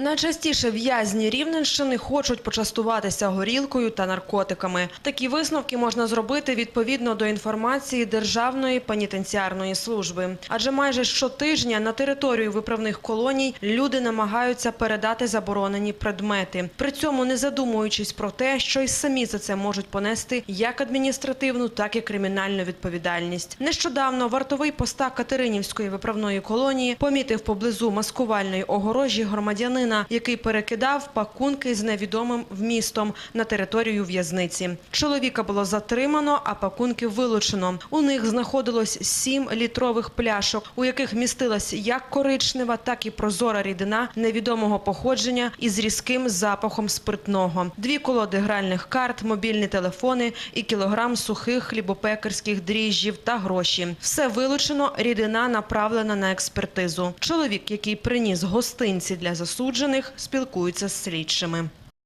Найчастіше в'язні Рівненщини хочуть почастуватися горілкою та наркотиками. Такі висновки можна зробити відповідно до інформації Державної пенітенціарної служби. Адже майже щотижня на територію виправних колоній люди намагаються передати заборонені предмети, при цьому не задумуючись про те, що й самі за це можуть понести як адміністративну, так і кримінальну відповідальність. Нещодавно вартовий поста Катеринівської виправної колонії помітив поблизу маскувальної огорожі громадянина, який перекидав пакунки з невідомим вмістом на територію в'язниці. Чоловіка було затримано, а пакунки вилучено. У них знаходилось сім літрових пляшок, у яких містилась як коричнева, так і прозора рідина невідомого походження із різким запахом спиртного. Дві колоди гральних карт, мобільні телефони і кілограм сухих хлібопекарських дріжджів та гроші. Все вилучено, рідина направлена на експертизу. Чоловік, який приніс гостинці для засуджених, спілкуються з слідчими.